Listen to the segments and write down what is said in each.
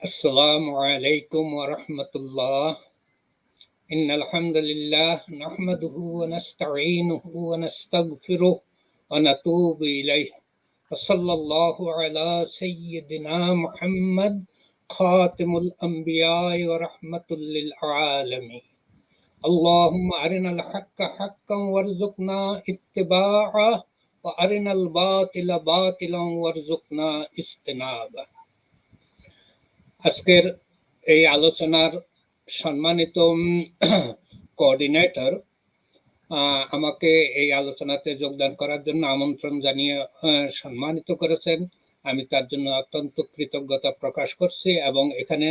السلام عليكم ورحمة الله. إن الحمد لله نحمده ونستعينه ونستغفره ونتوب إليه. وصلى الله على سيدنا محمد خاتم الأنبياء ورحمة للعالمين. اللهم أرنا الحق حقا وارزقنا اتباعه وأرنا الباطل باطلا وارزقنا اجتنابه. আজকের এই আলোচনার সম্মানিত কোঅর্ডিনেটর আমাকে এই আলোচনাতে যোগদান করার জন্য আমন্ত্রণ জানিয়ে সম্মানিত করেছেন। আমি তার জন্য অত্যন্ত কৃতজ্ঞতা প্রকাশ করছি এবং এখানে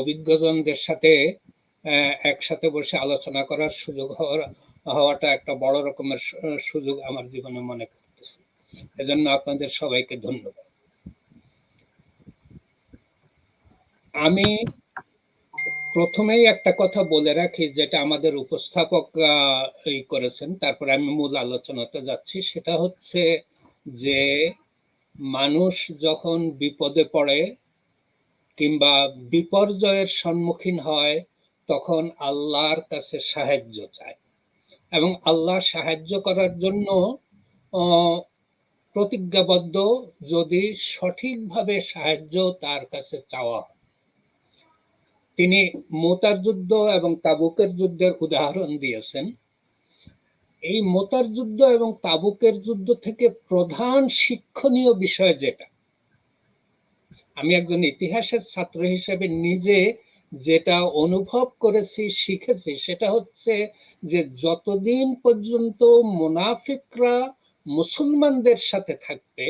অভিজ্ঞজনদের সাথে একসাথে বসে আলোচনা করার সুযোগ হওয়ার, হওয়াটা একটা বড় রকমের সুযোগ আমার জীবনে মনে করতেছি। এজন্য আপনাদের সবাইকে ধন্যবাদ। আমি প্রথমেই একটা কথা বলে রাখি যেটা আমাদের উপস্থাপক এই করেছেন। তারপর আমি মূল আলোচনাতে যাচ্ছি। সেটা হচ্ছে যে মানুষ যখন বিপদে পড়ে কিংবা বিপর্যয়ের সম্মুখীন হয়, তখন আল্লাহর কাছে সাহায্য চায়। এবং আল্লাহ সাহায্য করার জন্য প্রতিজ্ঞাবদ্ধ যদি সঠিকভাবে সাহায্য তার কাছে চাওয়া হয়। তিনি মোতার যুদ্ধ এবং তাবুকের যুদ্ধের উদাহরণ দিয়েছেন। এই মোতার যুদ্ধ এবং তাবুকের যুদ্ধ থেকে প্রধান শিক্ষণীয় বিষয় যেটা, আমি একজন ইতিহাসের ছাত্র হিসেবে নিজে যেটা অনুভব করেছি, শিখেছি, সেটা হচ্ছে যে যতদিন পর্যন্ত মুনাফিকরা মুসলমানদের সাথে থাকবে,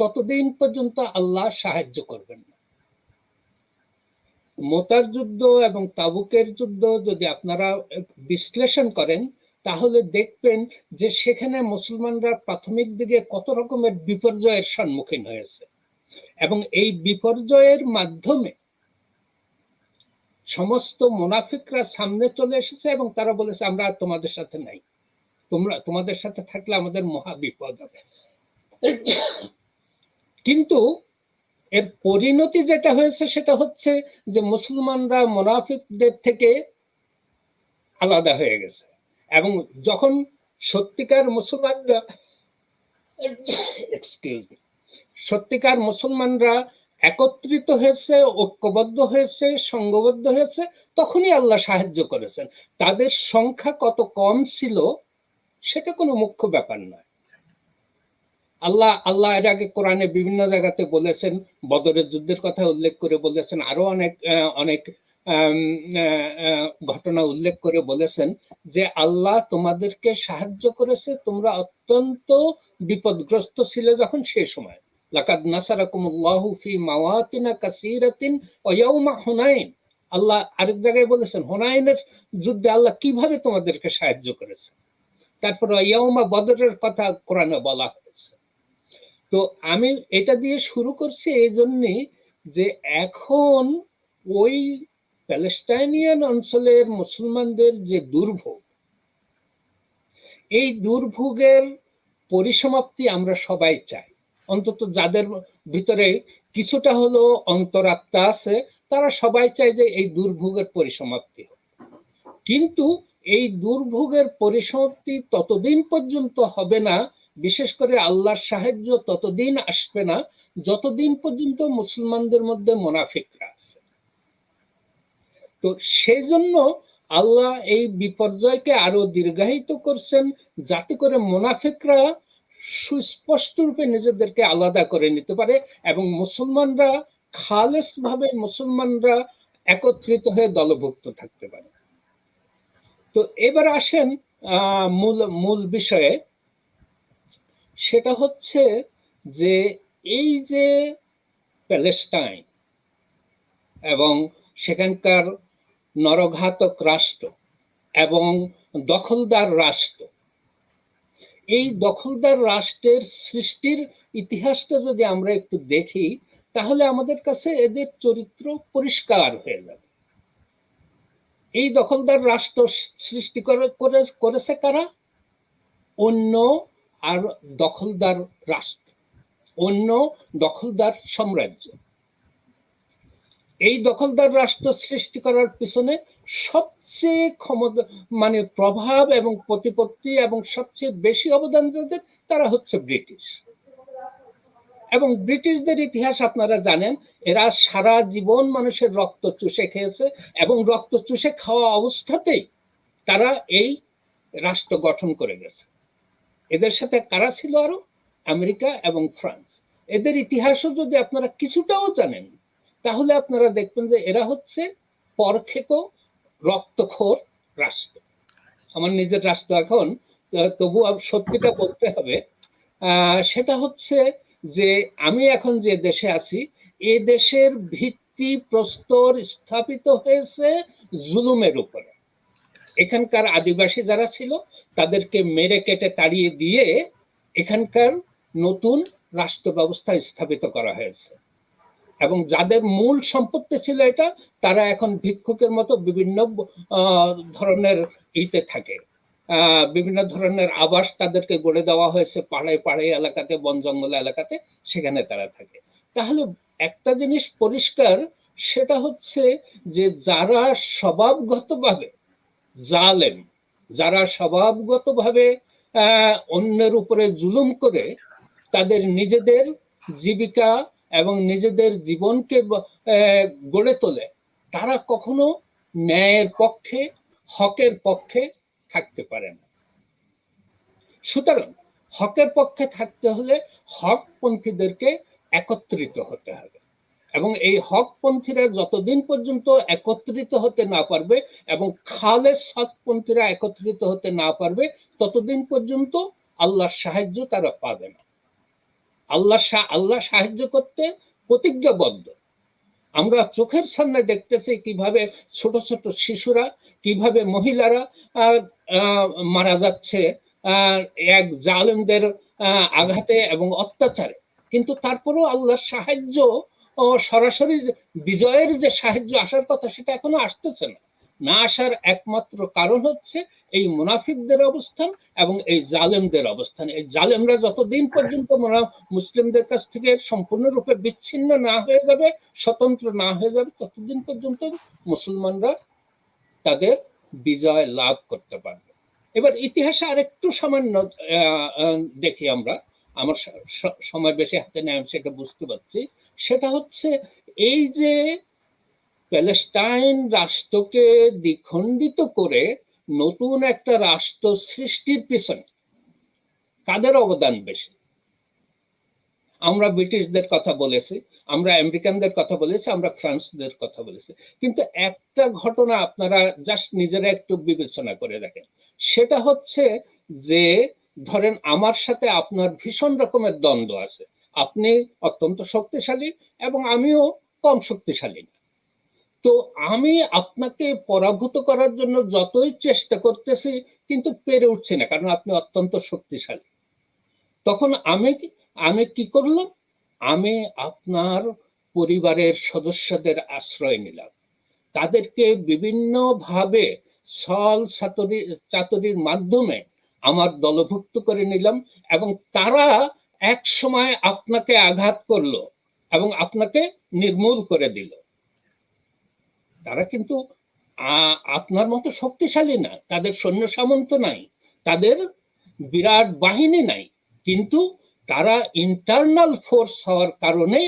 ততদিন পর্যন্ত আল্লাহ সাহায্য করবেন। মোতার যুদ্ধ এবং তাবুকের যুদ্ধ যদি আপনারা বিশ্লেষণ করেন, তাহলে দেখবেন যে সেখানে মুসলমানরা প্রাথমিক দিকে কত রকমের বিপর্যয়ের সম্মুখীন হয়েছে। এবং এই বিপর্যয়ের মাধ্যমে সমস্ত মুনাফিকরা সামনে চলে এসেছে এবং তারা বলেছে, আমরা তোমাদের সাথে নাই। তোমরা, তোমাদের সাথে থাকলে আমাদের মহা বিপদ হবে। কিন্তু এর পরিণতি যেটা হয়েছে সেটা হচ্ছে যে মুসলমানরা মোনাফিকদের থেকে আলাদা হয়ে গেছে। এবং যখন সত্যিকার মুসলমানরা সত্যিকার মুসলমানরা একত্রিত হয়েছে, ঐক্যবদ্ধ হয়েছে সংঘবদ্ধ হয়েছে, তখনই আল্লাহ সাহায্য করেছেন। তাদের সংখ্যা কত কম ছিল, সেটা কোনো মুখ্য ব্যাপার নয়। আল্লাহ আল্লাহ এর আগে কোরআনে বিভিন্ন জায়গাতে বলেছেন, বদরের যুদ্ধের কথা উল্লেখ করে বলেছেন, আরও অনেক অনেক ঘটনা উল্লেখ করে বলেছেন যে আল্লাহ তোমাদেরকে সাহায্য করেছে, তোমরা অত্যন্ত বিপদগ্রস্ত ছিলে যখন সে সময়। লাকাদ ফি মাওয়াতিনা হুনাইন। আল্লাহ আরেক জায়গায় বলেছেন, হুনাইনের যুদ্ধে আল্লাহ কীভাবে তোমাদেরকে সাহায্য করেছে? তারপর ইয়াউমা বদরের কথা কোরআনে বলা হয়েছে। তো আমি এটা দিয়ে শুরু করছি এই জন্যে যে এখন ওই প্যালেস্টাইনিয়ান অঞ্চলের মুসলমানদের যে দুর্ভোগ, এই দুর্ভোগের পরিসমাপ্তি আমরা সবাই চাই। অন্তত যাদের ভিতরে কিছুটা হলো অন্তরাত্মা আছে, তারা সবাই চায় যে এই দুর্ভোগের পরিসমাপ্তি হোক। কিন্তু এই দুর্ভোগের পরিসমাপ্তি ততদিন পর্যন্ত হবে না বিশেষ করে আল্লাহর সাহায্য ততদিন আসবে না, যতদিন পর্যন্ত মুসলমানদের মধ্যে মোনাফিকরা আছে। তো সেই জন্য আল্লাহ এই বিপর্যয়কে আরও দীর্ঘায়িত করছেন, যাতে করে মোনাফিকরা সুস্পষ্ট রূপে নিজেদেরকে আলাদা করে নিতে পারে এবং মুসলমানরা খালেস ভাবে মুসলমানরা একত্রিত হয়ে দলভুক্ত থাকতে পারে। তো এবার আসেন মূল মূল বিষয়ে সেটা হচ্ছে যে এই যে প্যালেস্টাইন এবং সেখানকার নরঘাতক রাষ্ট্র এবং দখলদার রাষ্ট্র, এই দখলদার রাষ্ট্রের সৃষ্টির ইতিহাসটা যদি আমরা একটু দেখি, তাহলে আমাদের কাছে এদের চরিত্র পরিষ্কার হয়ে যাবে। এই দখলদার রাষ্ট্র সৃষ্টি করে করেছে কারা? অন্য আর দখলদার রাষ্ট্র, অন্য দখলদার সাম্রাজ্য। এই দখলদার রাষ্ট্র সৃষ্টি করার পিছনে সবচেয়ে ক্ষমতা মানে প্রভাব এবং প্রতিপত্তি এবং সবচেয়ে বেশি অবদান যাদের, তারা হচ্ছে ব্রিটিশ। এবং ব্রিটিশদের ইতিহাস আপনারা জানেন, এরা সারা জীবন মানুষের রক্ত চুষে খেয়েছে এবং রক্ত চুষে খাওয়া অবস্থাতেই তারা এই রাষ্ট্র গঠন করে গেছে। এদের সাথে কারা ছিল আরও? আমেরিকা এবং ফ্রান্স। এদের ইতিহাসও যদি আপনারা কিছুটাও জানেন, তাহলে আপনারা দেখবেন যে এরা হচ্ছে পরখেক রক্তখোর রাষ্ট্র। আমার নিজের রাষ্ট্র এখন তবু সত্যিটা বলতে হবে সেটা হচ্ছে যে আমি এখন যে দেশে আছি, এ দেশের ভিত্তি প্রস্তর স্থাপিত হয়েছে জুলুমের উপরে। এখানকার আদিবাসী যারা ছিল তাদেরকে মেরে কেটে তাড়িয়ে দিয়ে এখানকার নতুন রাষ্ট্র ব্যবস্থা স্থাপিত করা হয়েছে। এবং যাদের মূল সম্পত্তি ছিল এটা, তারা এখন ভিক্ষুকের মতো বিভিন্ন ধরনের ইতে থাকে। বিভিন্ন ধরনের আবাস তাদেরকে গড়ে দেওয়া হয়েছে পাড়ায় পাড়ায় এলাকাতে, বন জঙ্গল এলাকাতে, সেখানে তারা থাকে। তাহলে একটা জিনিস পরিষ্কার, সেটা হচ্ছে যে যারা স্বভাবগতভাবে জালেম যারা স্বভাবগতভাবে অন্যের উপরে জুলুম করে, তাদের নিজেদের জীবিকা এবং নিজেদের জীবনকে গড়ে তোলে, তারা কখনো ন্যায়ের পক্ষে, হকের পক্ষে থাকতে পারে না। সুতরাং হকের পক্ষে থাকতে হলে হকপন্থীদেরকে একত্রিত হতে হবে। এবং এই হকপন্থীরা যতদিন পর্যন্ত একত্রিত হতে না পারবে এবং খালে সৎপন্থীরা একত্রিত হতে না পারবে, ততদিন পর্যন্ত আল্লাহর সাহায্য তারা পাবে না। আল্লাহ আল্লাহ সাহায্য করতে প্রতিজ্ঞাবদ্ধ। আমরা চোখের সামনে দেখতেছি কীভাবে ছোট ছোট শিশুরা, কীভাবে মহিলারা মারা যাচ্ছে এক জালেমদের আঘাতে এবং অত্যাচারে। কিন্তু তারপরেও আল্লাহর সাহায্য সরাসরি বিজয়ের যে সাহায্য আসার কথা সেটা এখনও আসতেছে না। না আসার একমাত্র কারণ হচ্ছে এই মুনাফিকদের অবস্থান এবং এই জালেমদের অবস্থান। এই জালেমরা যতদিন পর্যন্ত মুসলিমদের কাছ থেকে সম্পূর্ণরূপে বিচ্ছিন্ন না হয়ে যাবে, স্বতন্ত্র না হয়ে যাবে, ততদিন পর্যন্ত মুসলমানরা তাদের বিজয় লাভ করতে পারবে। এবার ইতিহাসে আরেকটু সামান্য দেখি আমরা। আমার সময় বেশি হাতে নেয় সেটা বুঝতে পারছি। সেটা হচ্ছে এই যে প্যালেস্টাইন রাষ্ট্রকে দ্বিখণ্ডিত করে নতুন একটা রাষ্ট্র সৃষ্টির পিছনে কাদের অবদান বেশি? আমরা ব্রিটিশদের কথা বলেছি, আমরা আমেরিকানদের কথা বলেছি, আমরা ফ্রান্সদের কথা বলেছি। কিন্তু একটা ঘটনা আপনারা জাস্ট নিজেরা একটু বিবেচনা করে দেখেন। সেটা হচ্ছে যে, ধরেন আমার সাথে আপনার ভীষণ রকমের দ্বন্দ্ব আছে। আপনি অত্যন্ত শক্তিশালী এবং আমিও কম শক্তিশালী। তো আমি আপনাকে পরাভূত করার জন্য যতই চেষ্টা করতেছি, কিন্তু পেরে উঠছি না, কারণ আপনি অত্যন্ত শক্তিশালী। তখন আমি আমি কি করলাম? আমি আপনার পরিবারের সদস্যদের আশ্রয় নিলাম। তাদেরকে বিভিন্নভাবে সল চাতুরি, চাতুরির মাধ্যমে আমার দলভুক্ত করে নিলাম এবং তারা এক সময় আপনাকে আঘাত করল এবং আপনাকে নির্মূল করে দিল। তারা কিন্তু আপনার মতো শক্তিশালী না। তাদের সৈন্য সামন্ত নাই। তাদের বিরাট বাহিনী নাই। কিন্তু তারা ইন্টারনাল ফোর্স হওয়ার কারণে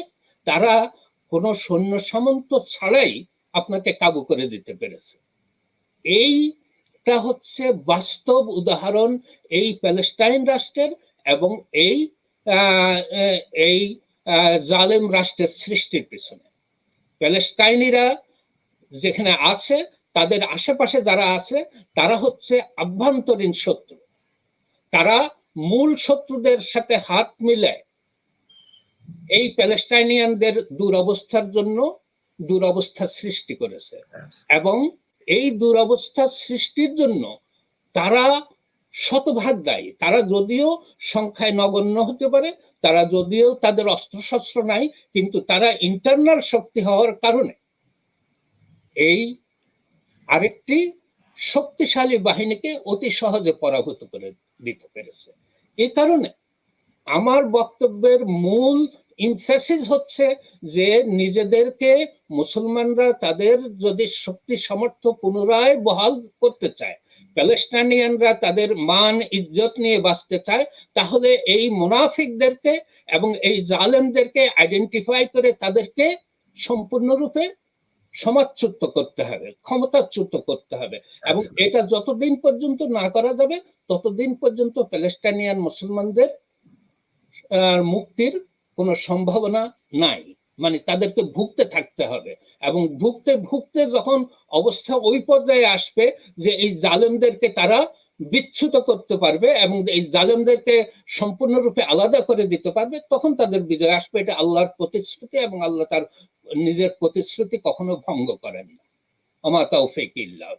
তারা কোনো সৈন্য সামন্ত ছাড়াই আপনাকে কাবু করে দিতে পেরেছে। এইটা হচ্ছে বাস্তব উদাহরণ এই প্যালেস্টাইন রাষ্ট্রের এবং এই এই জালেম রাষ্ট্রের সৃষ্টির পিছনে। প্যালেস্টাইনিরা যেখানে আছে তাদের আশেপাশে যারা আছে তারা হচ্ছে আভ্যন্তরীণ শত্রু। তারা মূল শত্রুদের সাথে হাত মিলে এই প্যালেস্টাইনিয়ানদের দুরবস্থার জন্য দুরবস্থার সৃষ্টি করেছে। এবং এই দুরবস্থার সৃষ্টির জন্য তারা শতভাগ দায়ী। তারা যদিও সংখ্যায় নগণ্য হতে পারে, তারা যদিও তাদের অস্ত্রশস্ত্র নাই, কিন্তু তারা ইন্টারনাল শক্তি হওয়ার কারণে এই আরেকটি শক্তিশালী বাহিনীকে অতি সহজে পরাভূত করে দিতে পেরেছে। এ কারণে আমার বক্তব্যের মূল ইনফেসিস হচ্ছে যে নিজেদেরকে মুসলমানরা তাদের যদি শক্তি সামর্থ্য পুনরায় বহাল করতে চায় প্যালেস্টাইনিয়ানরা তাদের মান ইজ্জত নিয়ে বাঁচতে চায় তাহলে এই মুনাফিকদেরকে এবং এই জালেমদেরকে আইডেন্টিফাই করে তাদেরকে সম্পূর্ণরূপে সমাজচ্যুত করতে হবে ক্ষমতাচ্যুত করতে হবে এবং আচ্ছা। এটা যতদিন পর্যন্ত না করা যাবে ততদিন পর্যন্ত প্যালেস্টাইনিয়ান মুসলমানদের মুক্তির কোনো সম্ভাবনা নাই। মানে তাদেরকে ভুগতে থাকতে হবে। এবং ভুগতে ভুগতে যখন অবস্থা ওই পর্যায়ে আসবে যে এই জালেমদেরকে তারা বিচ্যুত করতে পারবে এবং এই জালেমদেরকে সম্পূর্ণরূপে আলাদা করে দিতে পারবে, তখন তাদের বিজয় আসবে। এটা আল্লাহর প্রতিশ্রুতি এবং আল্লাহ তার নিজের প্রতিশ্রুতি কখনো ভঙ্গ করেন না। আমা তৌফিক ইল্লাহ।